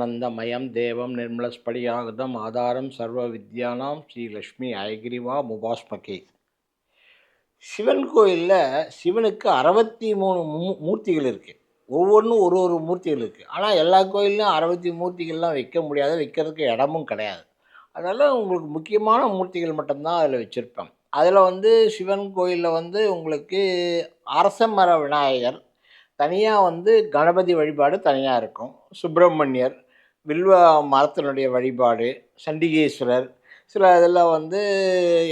ஆனந்தமயம் தேவம் நிர்மலஸ்படியாகதம் ஆதாரம் சர்வ வித்யானாம் ஸ்ரீலக்ஷ்மி ஐகிரிவா முபாஸ்மகே. சிவன் கோயிலில் சிவனுக்கு அறுபத்தி மூணு மூ மூர்த்திகள் இருக்குது ஒவ்வொன்றும் ஒரு ஒரு மூர்த்திகள் இருக்குது ஆனால் எல்லா கோயில்லையும் அறுபத்தி மூர்த்திகள்லாம் வைக்க முடியாது. வைக்கிறதுக்கு இடமும் கிடையாது. அதனால் உங்களுக்கு முக்கியமான மூர்த்திகள் மட்டும்தான் அதில் வச்சுருப்பேன் அதில் வந்து சிவன் கோயிலில் வந்து உங்களுக்கு அரச மர விநாயகர் தனியாக வந்து கணபதி வழிபாடு தனியாக இருக்கும். சுப்பிரமணியர் வில்வ மரத்தினுடைய வழிபாடு சண்டிகேஸ்வரர் சில இதில் வந்து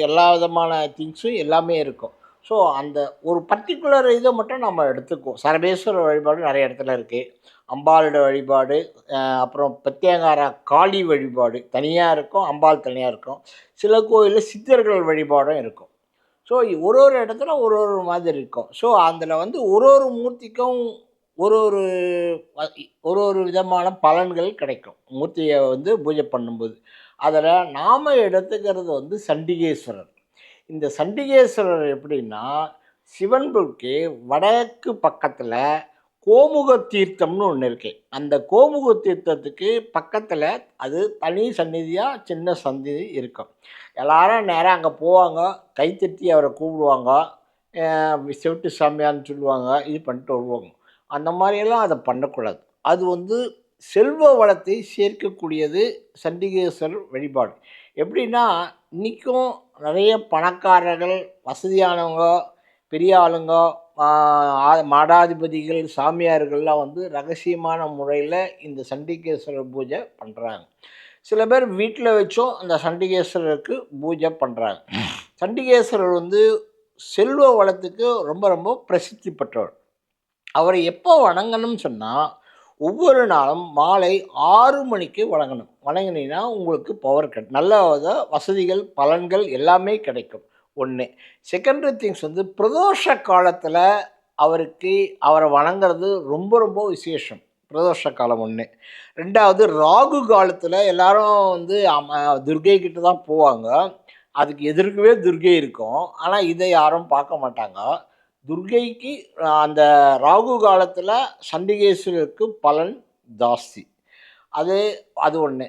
எல்லா விதமான திங்ஸும் எல்லாமே இருக்கும். ஸோ அந்த ஒரு பர்டிகுலர் இதை மட்டும் நம்ம எடுத்துக்குவோம். சரபேஸ்வரர் வழிபாடு நிறைய இடத்துல இருக்குது அம்பாளோட வழிபாடு அப்புறம் பிரத்யேகாரா காளி வழிபாடு தனியாக இருக்கும் அம்பாள் தனியாக இருக்கும். சில கோயிலில் சித்தர்கள் வழிபாடும் இருக்கும். ஸோ ஒரு ஒரு இடத்துல ஒரு ஒரு மாதிரி இருக்கும். ஸோ அதில் வந்து ஒரு ஒரு மூர்த்திக்கும் ஒரு ஒரு ஒரு ஒரு விதமான பலன்கள் கிடைக்கும். மூர்த்தியை வந்து பூஜை பண்ணும்போது. அதில் நாம் எடுத்துக்கிறது வந்து சண்டிகேஸ்வரர். இந்த சண்டிகேஸ்வரர் எப்படின்னா சிவன்புக்கு வடக்கு பக்கத்தில் கோமுக தீர்த்தம்னு ஒன்று இருக்கு. அந்த கோமுக தீர்த்தத்துக்கு பக்கத்தில் அது தனி சந்நிதியாக சின்ன சந்நிதி இருக்கும். எல்லாரும் நேராக அங்கே போவாங்க. கைத்தட்டி அவரை கூப்பிடுவாங்க. செவிட்டு சாமியான்னு சொல்லுவாங்க. இது பண்ணிட்டு வருவாங்க. அந்த மாதிரியெல்லாம் அதை பண்ணக்கூடாது. அது வந்து செல்வ வளத்தை சேர்க்கக்கூடியது சண்டிகேஸ்வரர் வழிபாடு. எப்படின்னா இன்றைக்கும் நிறைய பணக்காரர்கள் வசதியானவங்க பெரிய ஆளுங்க மடாதிபதிகள் சாமியார்கள்லாம் வந்து ரகசியமான முறையில் இந்த சண்டிகேஸ்வரர் பூஜை பண்ணுறாங்க சில பேர் வீட்டில் வச்சும் அந்த சண்டிகேஸ்வரருக்கு பூஜை பண்ணுறாங்க சண்டிகேஸ்வரர் வந்து செல்வ வளத்துக்கு ரொம்ப ரொம்ப பிரசித்தி பெற்றவர். அவரை எப்போ வணங்கணும்னு சொன்னால் ஒவ்வொரு நாளும் மாலை ஆறு மணிக்கு வணங்கணும். வணங்கினீங்கன்னா உங்களுக்கு பவர் கட் நல்ல வசதிகள் பலன்கள் எல்லாமே கிடைக்கும். ஒன்று செகண்டரி திங்ஸ் வந்து பிரதோஷ காலத்தில் அவருக்கு அவரை வணங்குறது ரொம்ப ரொம்ப விசேஷம். பிரதோஷ காலம் ஒன்று ரெண்டாவது ராகு காலத்தில் எல்லாரும் வந்து துர்கை கிட்ட தான் போவாங்க. அதுக்கு எதிர்க்கவே துர்கை இருக்கும். ஆனால் இதை யாரும் பார்க்க மாட்டாங்க. துர்கைக்கு அந்த ராகு காலத்தில் சண்டிகேஸ்வரருக்கு பலன் ஜாஸ்தி. அது அது ஒன்று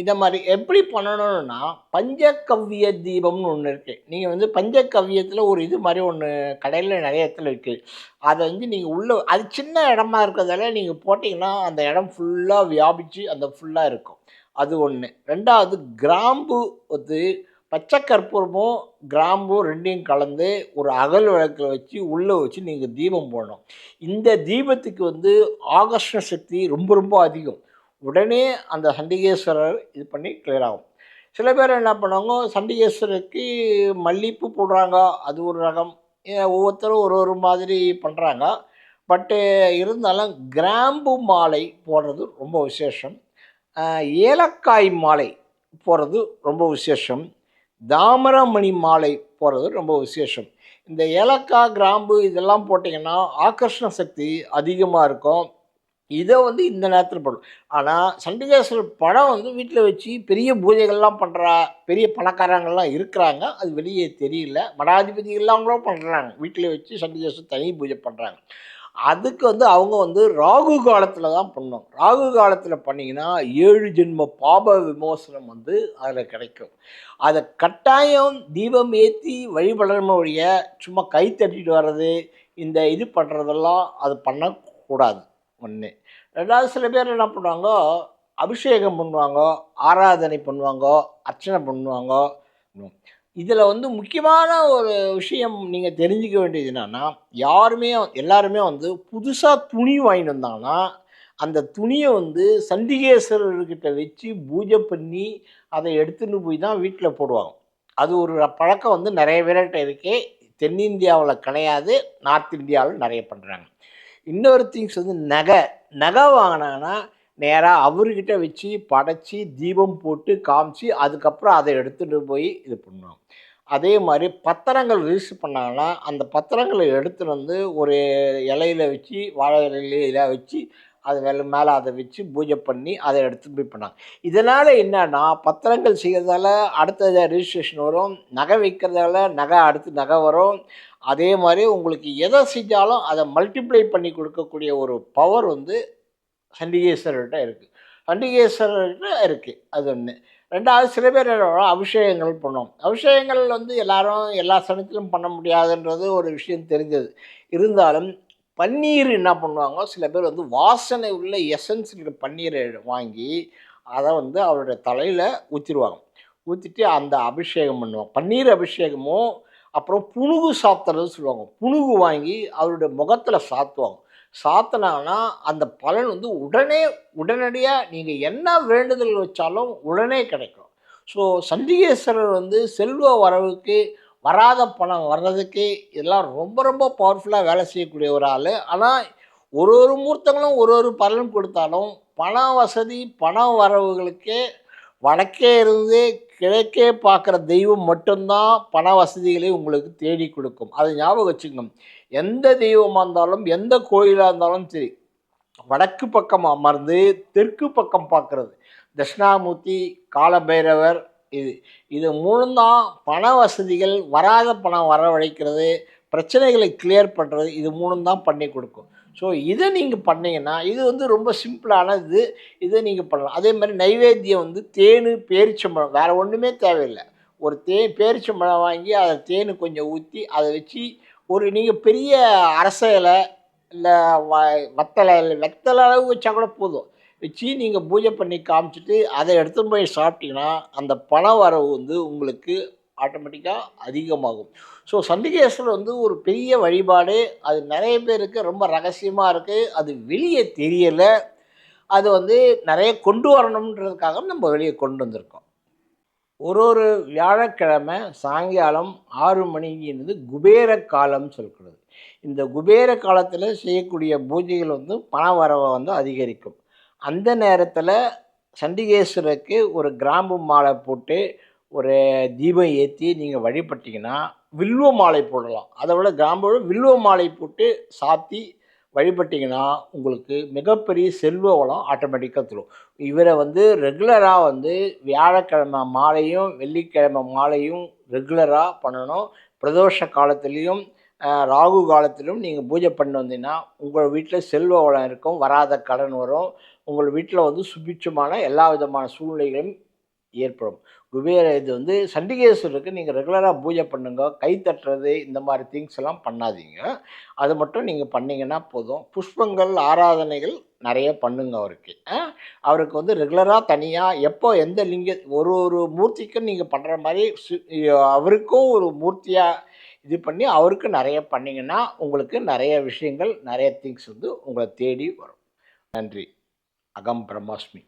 இதை மாதிரி எப்படி பண்ணணும்னா பஞ்சகவ்ய தீபம்னு ஒன்று இருக்குது நீங்கள் வந்து பஞ்சகவ்யத்தில் ஒரு இது மாதிரி ஒன்று கடையில் நிறைய இடத்துல இருக்குது அதை வந்து நீங்கள் உள்ளே அது சின்ன இடமா இருக்கிறதால நீங்கள் போட்டிங்கன்னா அந்த இடம் ஃபுல்லாக வியாபித்து அந்த ஃபுல்லாக இருக்கும். அது ஒன்று ரெண்டாவது கிராம்பு வந்து பச்சை கற்பூரமும் கிராம்பும் ரெண்டையும் கலந்து ஒரு அகல் விளக்கில் வச்சு உள்ளே வச்சு நீங்கள் தீபம் போடணும். இந்த தீபத்துக்கு வந்து ஆகர்ஷண சக்தி ரொம்ப ரொம்ப அதிகம். உடனே அந்த சண்டிகேஸ்வரர் இது பண்ணி கிளியர் ஆகும். சில பேர் என்ன பண்ணுவாங்க சண்டிகேஸ்வரருக்கு மல்லிப்பூ போடுறாங்க அது ஒரு ரகம். ஒவ்வொருத்தரும் ஒரு ஒரு மாதிரி பண்ணுறாங்க பட்டு இருந்தாலும் கிராம்பு மாலை போடுறது ரொம்ப விசேஷம். ஏலக்காய் மாலை போகிறது ரொம்ப விசேஷம். தாமரமணி மாலை போடுறது ரொம்ப விசேஷம். இந்த ஏலக்காய் கிராம்பு இதெல்லாம் போட்டிங்கன்னா ஆகர்ஷண சக்தி அதிகமாக இருக்கும். இதை வந்து இந்த நேரத்தில் போடும் ஆனால் சண்டிகேஸ்வரர் படம் வந்து வீட்டில் வச்சு பெரிய பூஜைகள்லாம் பண்ணுறா பெரிய பணக்காரங்கள்லாம் இருக்கிறாங்க. அது வெளியே தெரியல. மடாதிபதிகள்லாம் கூட பண்ணுறாங்க வீட்டில் வச்சு சண்டிகேஸ்வரர் தனி பூஜை பண்ணுறாங்க அதுக்கு வந்து அவங்க வந்து ராகு காலத்தில் தான் பண்ணோம் ராகு காலத்தில் பண்ணிங்கன்னா ஏழு ஜென்ம பாப விமோசனம் வந்து அதில் கிடைக்கும். அதை கட்டாயம் தீபம் ஏற்றி வழிபடணும் ஒழிய சும்மா கை தட்டிட்டு வர்றது இந்த இது பண்ணுறதெல்லாம் அது பண்ணக்கூடாது ஒன்று ரெண்டாவது சில பேர் என்ன பண்ணுவாங்க அபிஷேகம் பண்ணுவாங்க ஆராதனை பண்ணுவாங்க அர்ச்சனை பண்ணுவாங்க இதில் வந்து முக்கியமான ஒரு விஷயம் நீங்கள் தெரிஞ்சுக்க வேண்டியது என்னன்னா யாருமே எல்லாருமே வந்து புதுசாக துணி வாங்கிட்டு வந்தாங்கன்னா அந்த துணியை வந்து சண்டிகேஸ்வரர்கிட்ட வச்சு பூஜை பண்ணி அதை எடுத்துன்னு போய் தான் வீட்டில் போடுவாங்க. அது ஒரு பழக்கம் வந்து நிறைய பேர்கிட்ட இருக்கே தென்னிந்தியாவில் கிடையாது நார்த் இந்தியாவில் நிறைய பண்ணுறாங்க. இன்னொரு திங்ஸ் வந்து நகை. நகை வாங்கினாங்கன்னா நேராக அவர்கிட்ட வச்சு படைச்சி தீபம் போட்டு காமிச்சு அதுக்கப்புறம் அதை எடுத்துகிட்டு போய் இது பண்ணோம். அதே மாதிரி பத்திரங்கள் ரிஜிஸ்டர் பண்ணாங்கன்னா அந்த பத்திரங்களை எடுத்துகிட்டு வந்து ஒரு இலையில வச்சு வாழை இலையில இதாக வச்சு அது மேலே மேலே அதை வச்சு பூஜை பண்ணி அதை எடுத்து போய் பண்ணாங்க. இதனால் என்னன்னா பத்திரங்கள் செய்கிறதால அடுத்தது ரிஜிஸ்ட்ரேஷன் வரும் நகை வைக்கிறதால நகை அடுத்து நகை வரும். அதே மாதிரி உங்களுக்கு எதை செஞ்சாலும் அதை மல்டிப்ளை பண்ணி கொடுக்கக்கூடிய ஒரு பவர் வந்து சண்டிகேஸ்வரர்கிட்ட இருக்குது சண்டிகேஸ்வரர் இருக்குது அது ஒன்று ரெண்டாவது சில பேர் அபிஷேகங்கள் பண்ணோம் அபிஷேகங்கள் வந்து எல்லாரும் எல்லா சமயத்திலும் பண்ண முடியாதுன்றது ஒரு விஷயம் தெரிஞ்சது. இருந்தாலும் பன்னீர் என்ன பண்ணுவாங்க? சில பேர் வந்து வாசனை உள்ள எசன்ஸ் இருக்கிற பன்னீரை வாங்கி அதை வந்து அவருடைய தலையில் ஊற்றிடுவாங்க ஊற்றிட்டு அந்த அபிஷேகம் பண்ணுவாங்க. பன்னீர் அபிஷேகமும் அப்புறம் புணுகு சாத்துறதுன்னு சொல்லுவாங்க. புணுகு வாங்கி அவருடைய முகத்தில் சாத்துவாங்க. சாத்தினாங்கன்னா அந்த பலன் வந்து உடனே உடனடியாக நீங்கள் என்ன வேண்டுதல் வச்சாலும் உடனே கிடைக்கும். ஸோ சண்டிகேஸ்வரர் வந்து செல்வ வரவுக்கு வராத பணம் வர்றதுக்கு இதெல்லாம் ரொம்ப ரொம்ப பவர்ஃபுல்லாக வேலை செய்யக்கூடிய ஒரு ஆள். ஆனால் ஒரு ஒரு மூர்த்தங்களும் ஒரு ஒரு பலன் கொடுத்தாலும் பண வசதி பண வரவுகளுக்கு வடக்கே இருந்து கிழக்கே பார்க்குற தெய்வம் மட்டும்தான் பண வசதிகளை உங்களுக்கு தேடி கொடுக்கும். அதை ஞாபகம் வச்சுக்கணும். எந்த தெய்வமாக இருந்தாலும் எந்த கோயிலாக இருந்தாலும் சரி வடக்கு பக்கம் அமர்ந்து தெற்கு பக்கம் பார்க்குறது. தட்சிணாமூர்த்தி காலபைரவர் இது இது மூணும்தான் பண வசதிகள் வராத பணம் வரவழைக்கிறது பிரச்சனைகளை கிளியர் பண்ணுறது இது மூணும் தான் பண்ணி கொடுக்கும். ஸோ இதை நீங்கள் பண்ணீங்கன்னா இது வந்து ரொம்ப சிம்பிளான இது இதை நீங்கள் பண்ணலாம். அதே மாதிரி நைவேத்தியம் வந்து தேன் பேரிச்சம்பழம் வேறு ஒன்றுமே தேவையில்லை. ஒரு தே பேரிச்சம்பழம் வாங்கி அதை தேன் கொஞ்சம் ஊற்றி அதை வச்சு ஒரு நீங்கள் பெரிய அரச இலை இல்லை வ வத்தலை இல்லை வெத்தலை அளவு வச்சா கூட போதும். வச்சு நீங்கள் பூஜை பண்ணி காமிச்சிட்டு அதை எடுத்துன்னு போய் சாப்பிட்டீங்கன்னா அந்த பண வரவு வந்து உங்களுக்கு ஆட்டோமேட்டிக்காக அதிகமாகும். ஸோ சண்டிகேஸ்வரர் வந்து ஒரு பெரிய வழிபாடு. அது நிறைய பேருக்கு ரொம்ப ரகசியமாக இருக்குது அது வெளியே தெரியலை. அது வந்து நிறைய கொண்டு வரணுன்றதுக்காக நம்ம வெளியே கொண்டு வந்திருக்கோம். ஒரு ஒரு வியாழக்கிழமை சாயங்காலம் ஆறு மணிங்கிறது குபேர காலம் சொல்கிறது. இந்த குபேர காலத்தில் செய்யக்கூடிய பூஜைகள் வந்து பண வரவை வந்து அதிகரிக்கும். அந்த நேரத்தில் சண்டிகேஸ்வரருக்கு ஒரு கிராம்பு மாலை போட்டு ஒரு தீபம் ஏற்றி நீங்கள் வழிபட்டிங்கன்னா வில்வ மாலை போடலாம். அதை விட கிராம்போட வில்வ மாலை போட்டு சாத்தி வழிபட்டிங்கன்னா உங்களுக்கு மிகப்பெரிய செல்வ வளம் ஆட்டோமேட்டிக்காக தரும். இவரை வந்து ரெகுலராக வந்து வியாழக்கிழமை மாலையும் வெள்ளிக்கிழமை மாலையும் ரெகுலராக பண்ணணும். பிரதோஷ காலத்துலேயும் ராகு காலத்திலும் நீங்கள் பூஜை பண்ணி வந்தீங்கன்னா உங்கள் வீட்டில் செல்வ வளம் இருக்கும் வராத கடன் வரும். உங்கள் வீட்டில் வந்து சுபிட்சமான எல்லா விதமான சூழ்நிலைகளும் ஏற்படும். குபேர இது வந்து சண்டிகேஸ்வரருக்கு நீங்கள் ரெகுலராக பூஜை பண்ணுங்க கை தட்டுறது இந்த மாதிரி திங்ஸ் எல்லாம் பண்ணாதீங்க. அது மட்டும் நீங்கள் பண்ணிங்கன்னா போதும். புஷ்பங்கள் ஆராதனைகள் நிறைய பண்ணுங்க அவருக்கு. அவருக்கு வந்து ரெகுலராக தனியாக எப்போ எந்த லிங்க ஒரு ஒரு மூர்த்திக்கும் நீங்கள் பண்ணுற மாதிரி அவருக்கும் ஒரு மூர்த்தியாக இது பண்ணி அவருக்கு நிறைய பண்ணிங்கன்னா உங்களுக்கு நிறைய விஷயங்கள் நிறைய திங்ஸ் வந்து உங்களை தேடி வரும். நன்றி. அகம் பிரம்மாஸ்மி.